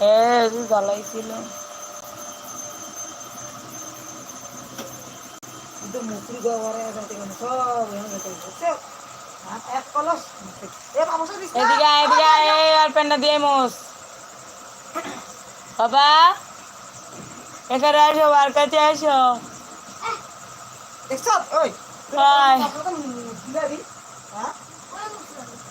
হ্যাঁ জ্বালাইছিল এদিকে আয়, এদিকে আয়, এই আর পেনটা দিয়ে মোস বাবা এখানে আসো কাছে আসো।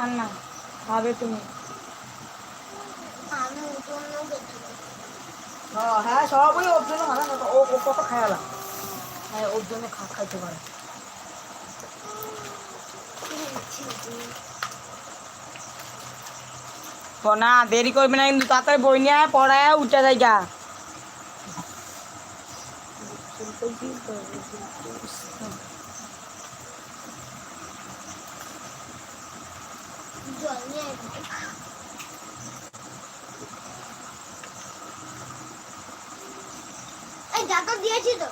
আর না খাবে তুমি। হ্যাঁ সবই ওর জন্য ভালো না ও ও কত খায়ালা হ্যাঁ ওর জন্য খা খাইতে পারে। না দেরি করবি না কিন্তু তাড়াতাড়ি বই নিয়ে পড়ায় উঠে জায়গা জল নিয়ে আয়। এই ডাকা দিয়েছি তো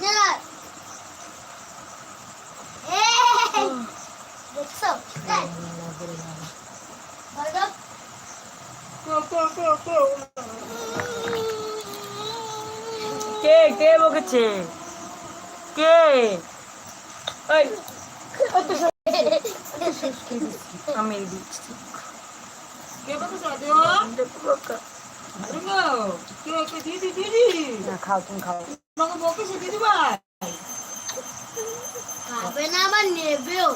নে না। এই, দেখছ এই, ভালো। কে কে বকেছে? কে? ওই আমি দিচ্ছি না খাও তুমি খাও। খাবে না আবার নেবেও।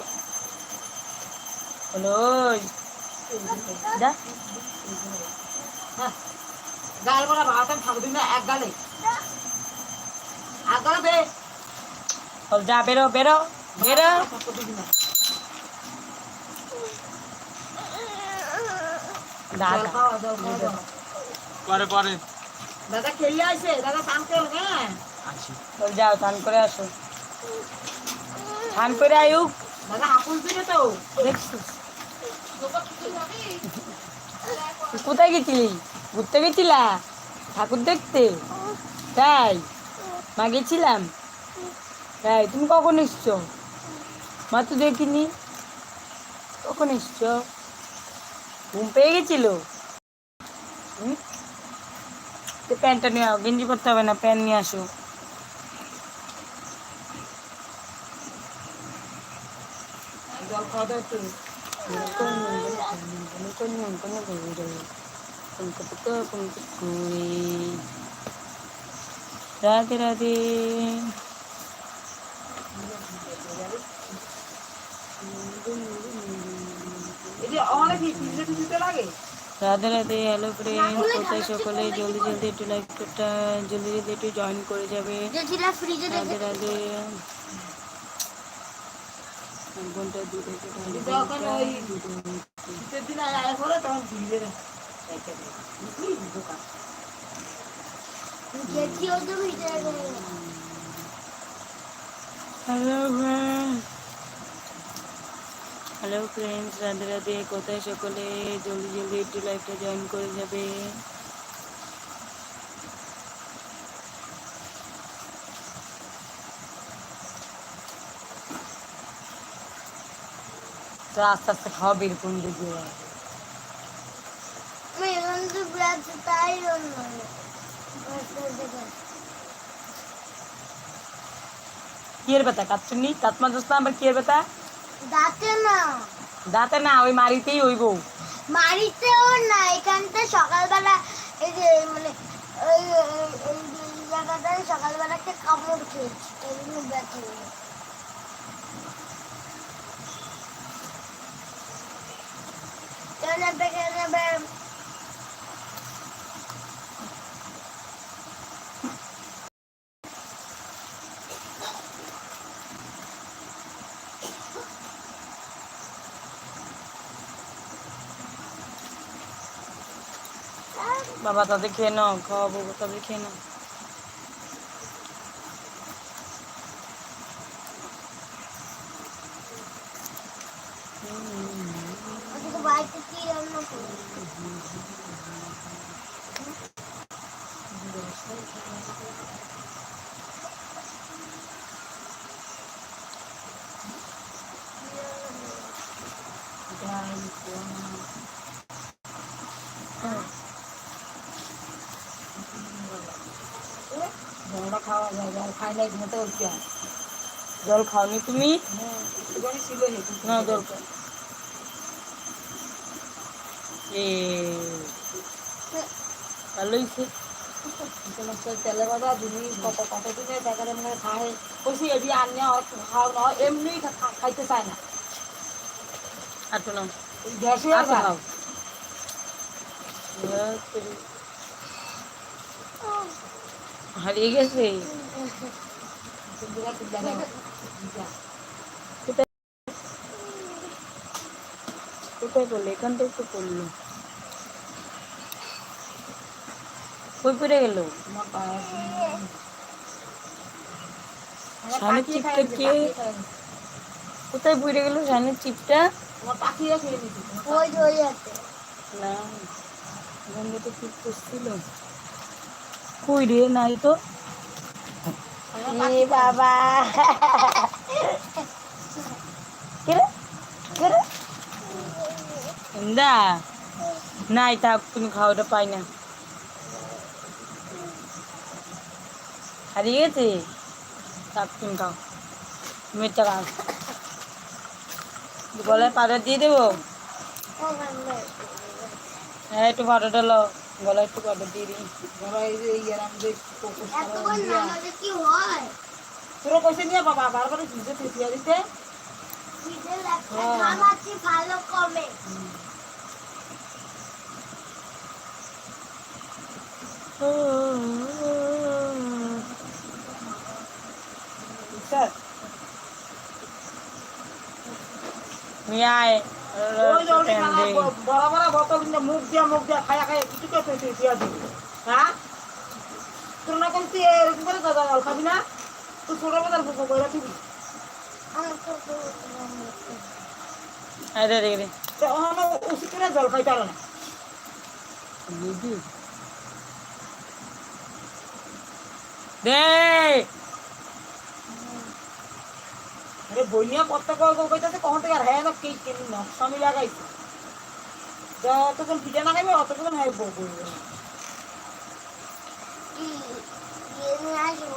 হলো যা। গাল করা ভাত আমি থাকবি না এক গালে। এক গালে দে যা বেরো পরে পরে। দাদা খেলে আসে দাদা স্নান করো হ্যাঁ। যাও স্নান করে আসো। স্নান করে আয়ুক। দাদা হাঁপুল দিলে তো দেখছিস? কোথায় গেছিলি? ঘুরতে গেছিলা? ঠাকুর দেখতে? তাই? মা গেছিলাম? তাই, তুমি কখন এসছো? মা তো দেখিনি। কখন এসছো? ঘুম পেয়ে গেছিল? প্যান্টটা নিয়ে গেঞ্জি করতে হবে না, প্যান্ট নিয়ে আসো। খাওয়া দাও একটু রাধে রাধে। রাধে রাধে হ্যালো ফ্রেন্ড কোথায় সকলে জলদি জলদি একটু লাইকটা জলদি জলদি একটু জয়েন করে যাবে। রাধে দেখে Radhe. Hello hello friends Radhe Radhe. কোথায় সকলে? জলদি জলদি একটু লাইভটা জয়েন করে যাবে। তো আস্তে আস্তে খাওয়া বের করুন দেখি এবার। আমি এখান থেকে বেড়াচ্ছি তাই জন্য। কি এর ব্যথা কাচ্চুনি তাতমা দোস্তা আবার কি ব্যথা? দাঁতে না। দাঁতে না ওই মারিতেই হইব। মারিতেও না এখানটা সকালবেলা এই যে মানে ওই জায়গাটায় সকালবেলা একটা কামড় খেয়েছি এই জন্য ব্যথা বাবা তাদের খেয়ে নাও খাওয়াবো তাদের খেয়ে নাও। খাই নাই ঘুমোতে উঠছে জল খাওনি তুমি? না দরকার এ তুমি কত কত দিনে মানে খায়। কইছি খাও না এমনি খাইতে চায় না। গ্যাস হয়ে খাও হারিয়ে গেছে। কোথায় পড়ল এখান থেকে তো পড়ল কই পড়ে গেল? তোমার চিপটা কে? কোথায় পড়ে গেল সামনের চিপটা না থেকে চিপ করছিল। কই রে নাই তো? এ বাবা কেরে কেরে ইন্দা নাই থাক তুমি খাওয়াটা পাই না হারিয়ে গেছে থাক তুমি খাও তুমি একটা খাও গলায় পাউডার দিয়ে দেবো হ্যাঁ একটু পাউডারটা লো গলায় একটু পাউডার দিয়ে দিই। এই যে এই এরাম যে কইছে নিয়ে বাবা বারবার ভিজে ফেসিয়া দিতে। হ্যাঁ। ভালো কমে। আয়। ওই জলটা বড় বড় বোতল কিন্তু মুখ দিয়া মুখ দিয়া খায়া খায়া কিছু কে দিয়া দিবি। হ্যাঁ? তোর না করছি এরকম করে জল খাবি না? তুই ছোট বোতল ফুকো করে দিবি। আরে রে রে ওখানে উচিত করে জল খাইতে পারে না। দে। আরে বই নিয়ে কত কইতাছে কখন থেকে আর হ্যাঁ কি কিনি নকশা আমি লাগাইছি যতক্ষণ পিঠে না খাইবে অতক্ষণ হ্যাঁ বই বই কি নিয়ে আসব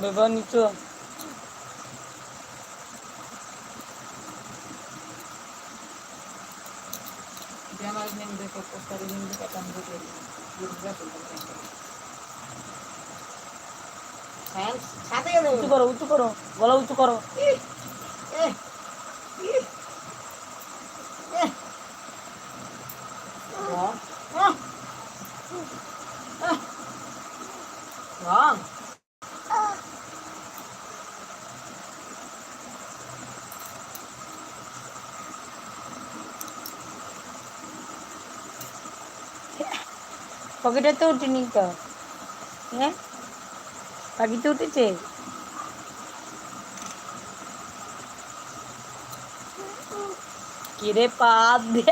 বাবা নিচো। আমার নেন দেখো পোস্টারে নেন দেখো কাম করে হ্যাঁ সাথে গেলে উঁচু করো উঁচু করো গলা উঁচু করো পকেটে তো উঠিনি তো হ্যাঁ? পাখিতে উঠেছে? কিরে পাত দে।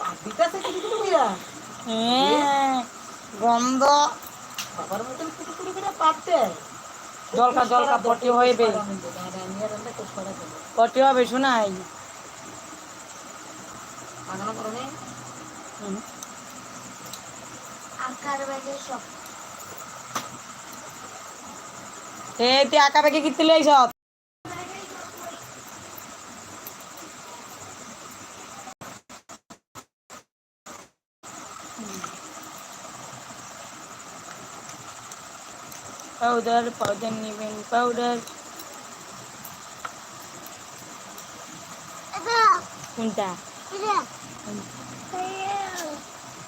পাখিটা থেকে না হ্যাঁ গন্ধ। জলকা জলকা পটি হইবে পটি হবে শোনাই। হুম। আকার ব্যাগে সব এ তুই আঁকা পেকে কিনতে লই সব পাউডার পাউডার নেবেন পাউডার এটা কোনটা এটা বাজারে গেলে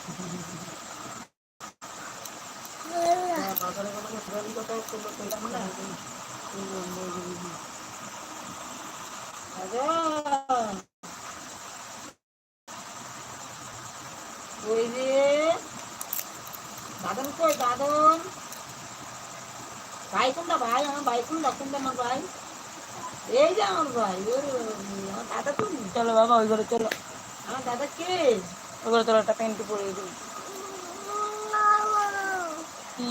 ঘুরালি কথা করল কইলাম না আজা ওই যে দাদন কই দাদন ভাই কোনটা ভাই আমার ভাই কোনটা কোনটা আমার ভাই এই যে আমার ভাই আমার দাদা তুমি চলো বাবা ওই ঘরে চলো। আমার দাদা কে? ওই ঘরে চলো, একটা প্যান্ট পরে কি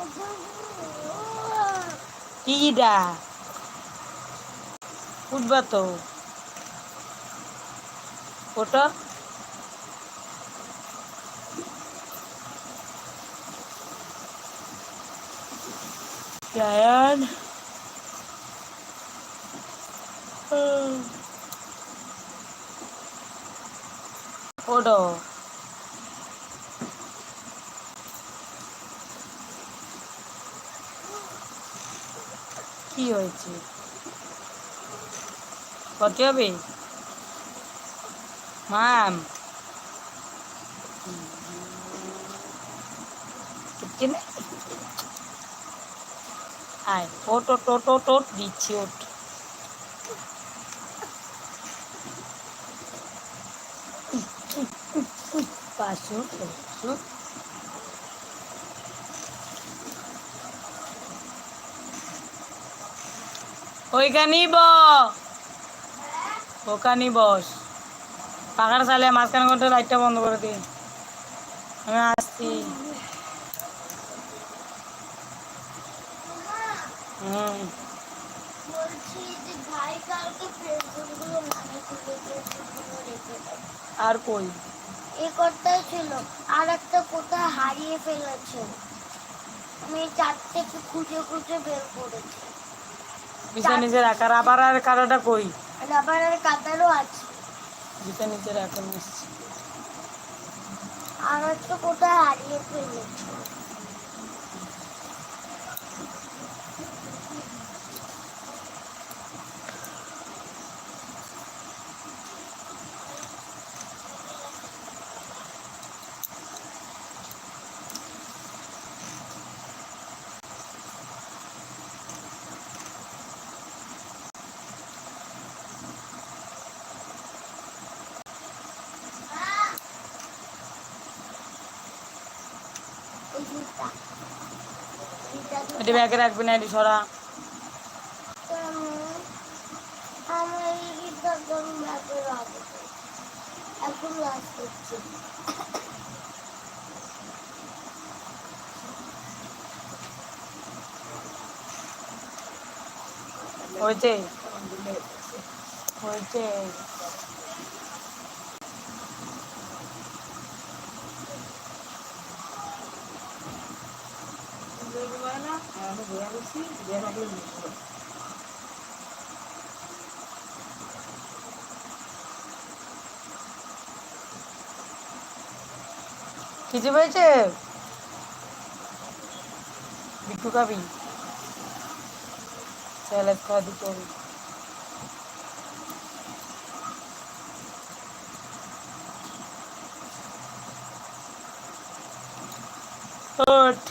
কি ডা উঠবা তো ওটা Ryan. কি হয়েছে? কত হবে? মাম আয় দিচ্ছি ওট। পাঁচশো ওইখানেই ব ওখানেই বস পাখার চালে মাঝখানে করতে লাইটটা বন্ধ করে দিই আমি আসছি। আর কই? এ করতেই ছিল, আর একটা কোথায় হারিয়ে ফেলেছে। আমি চারটে খুঁজে খুঁজে বের করেছি। বিছা নিচে রাখা আবার আর কারোটা কই রাবারের কাতারও আছে। বিছা নিচে রাখা আসছি আর তো কোথায় হারিয়ে ফেলেছে এই দুটা এইটা দুটা। এটি ব্যাগে রাখবি না এটি সরা। আমার এই গীতটা আমি ব্যাগে রাখব এখন লাস করছি হয়েছে হয়েছে আমি ঘুরে গেছি বিয়ের আগে কিছু হয়েছে? বিট্টু খাবি স্যালাড খাওয়া দিতে হবে ওঠ।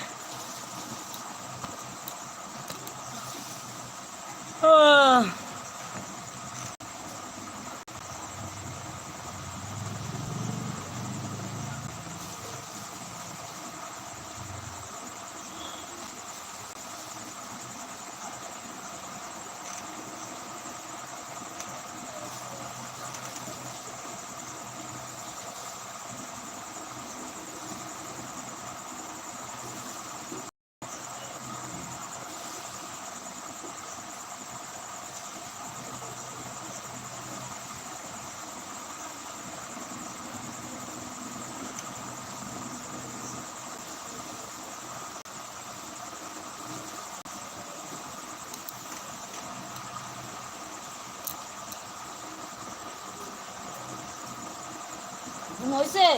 হয়েছে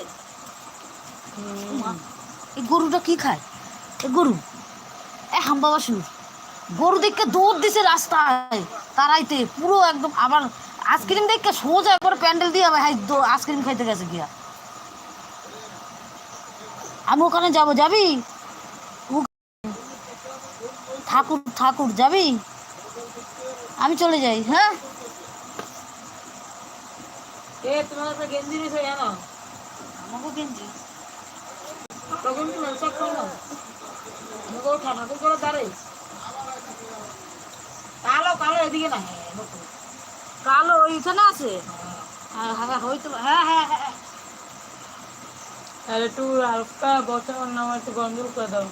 এই গরুটা কি খায়? এ গরু। এ হাম্বা বাসু গরু দেখে দৌড় দিছে রাস্তায়। তারাইতে পুরো একদম আবার আইসক্রিম দেখে সোজা একবার প্যান্ডেল দিয়ে আবার হাই আইসক্রিম খাইতে গেছে গিয়া। আমি ওখানে যাব, যাবি? ঠাকুর ঠাকুর, যাবি? আমি চলে যাই হ্যাঁ? এ, তোমার গেঞ্জি নিয়েছো জানো? আমাকে গেঞ্জি তখন তুমি সব করো আমাকে ওঠা ঠাকুর করে দাঁড়াই কালো কালো এদিকে না। হ্যাঁ কালো ওইখানে আছে? হ্যাঁ হ্যাঁ হয়তো হ্যাঁ হ্যাঁ হ্যাঁ আর একটু হালকা বসা নামা একটু গন্ডল করে দাও।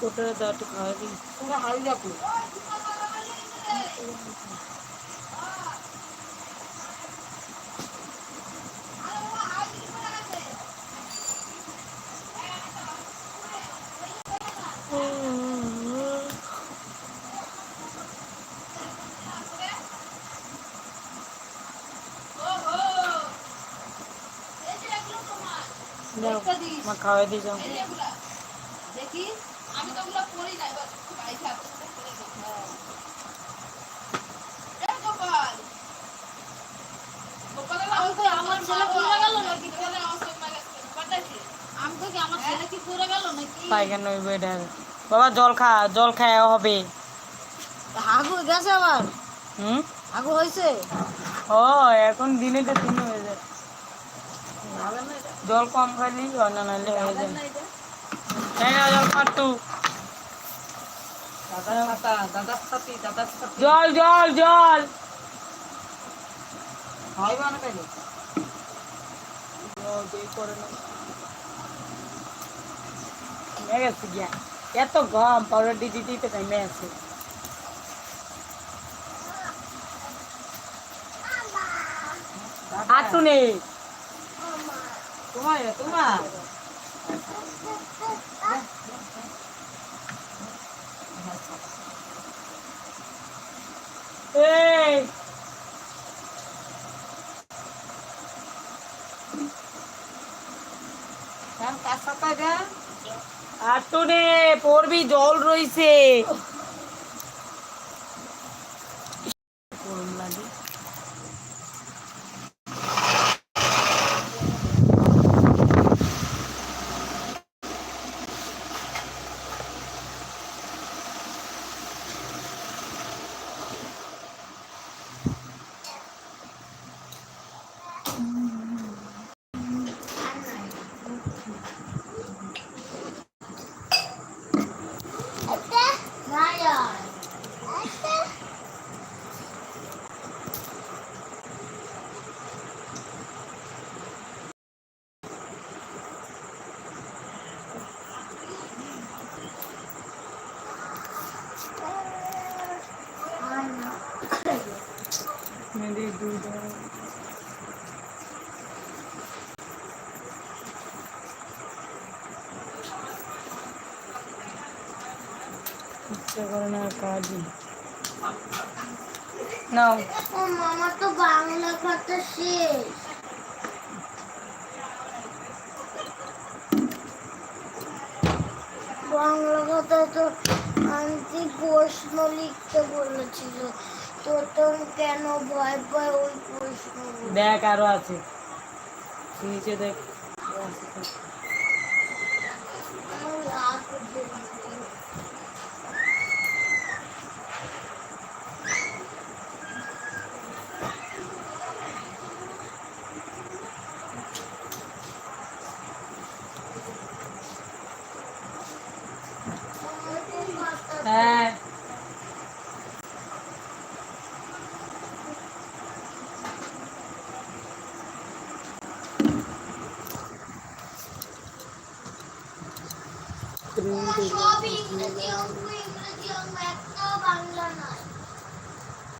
কোটারে দাও একটু খাওয়া দিই তোমরা হারি যাকো দাও মা খাওয়া দিয়ে যাও। দেখি আমি তো ওগুলো পড়ি না এবার খুব আইসা আমার ছেলে পড়ে গেল নাকি? আমি তো কি আমার ছেলে কি পড়ে গেল নাকি? পায়খানা হইবে এটা। বাবা জল খা জল খাওয়া হবে। আগু গেছে আবার? হুম? আগু হয়েছে ও এখন দিনে তো তিন হয়ে যায়। জল কম খাইলি না হয়ে যায় জল জল জল জল। এত গম পাউডার দিতে দিতে মেয়ে আছে আটু নেই তোমার তোমার এই যা আটু নে পড়বি জল রইছে গরম লাগে একটা নায়ার একটা মেয়েদের দুধ না কাজই। নাও। তো বাংলা কথা শেষ। বাংলা কথা তো আন্টি প্রশ্ন লিখতে বলেছিল। তো কেন ভয় ভয় ওই প্রশ্ন? দেখ আরও আছে। নিচে দেখ।